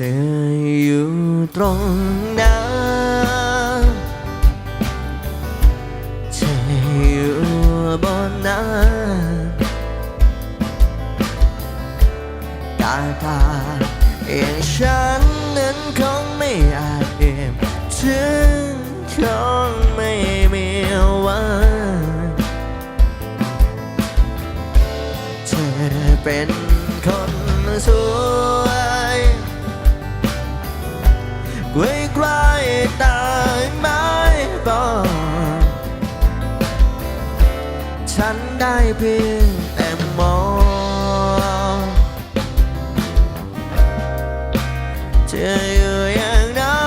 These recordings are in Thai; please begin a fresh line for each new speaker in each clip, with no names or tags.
ธออยู่ตรงนั้นเธออยู่บนนั้นตาตาอย่างฉันนั้นคงไม่อาจเอ่ยถึงคงไม่มีวันเธอเป็น ไว้ใกล้ตายไหมบอกฉันได้เพียงแต่มองเธออยู่อย่างนั้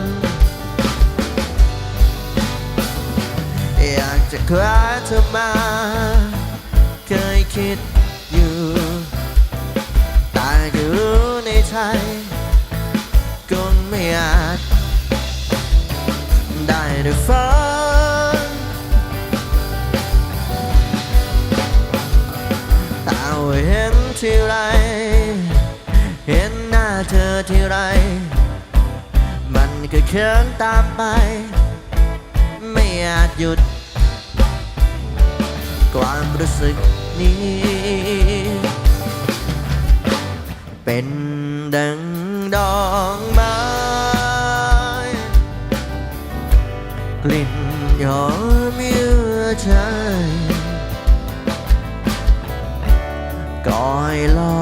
นอยากจะคว้าเธอมาเคยคิดอยู่ แต่ก็รู้ในใจ ได้ฟังแต่ว่าเห็นที่ไร เห็นหน้าเธอที่ไร มันก็เคินตามไป ไม่อาจหยุด ความรู้สึกนี้ เป็นดัง กลิ่นหอมเยื่อใจก่อยรอ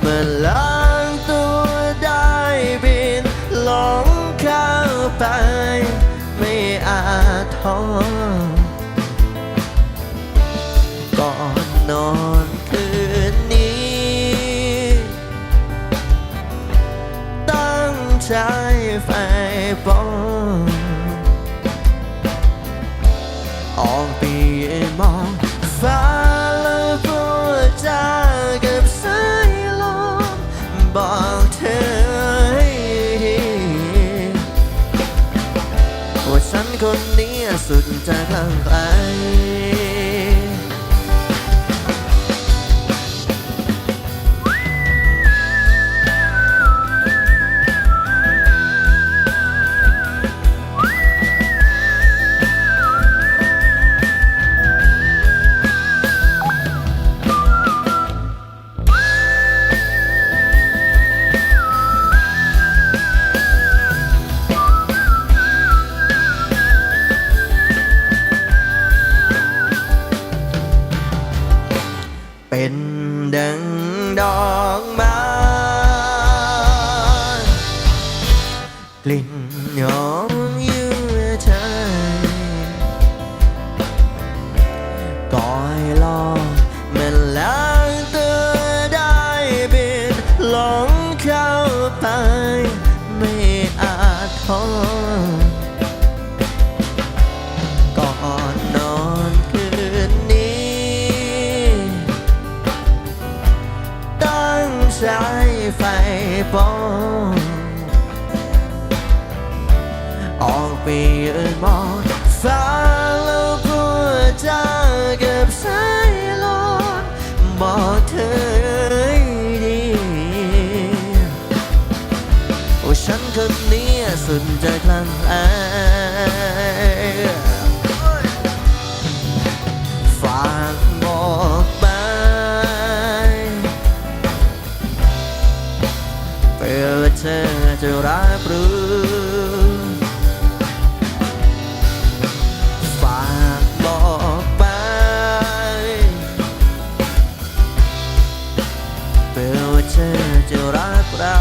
เมื่อล้างตัวได้บินหลงเข้าไป ไม่อาจท้อก่อนนอนคืนนี้ ตั้งใจไฟปอ ปยืนมองฟ้าแล้วพูดจากับสายลมบอกเธอว่าฉันคนนี้สุดจะคลั่งไคล้ ดังดอกไม้กลิ่น ตั้ไฟปองออกไปยืนมองฟ้าแล้วพูดจากับสายลมบอกเธอให้ดีว่าฉันคนนี้สุดจะคลั่งไคล เพื่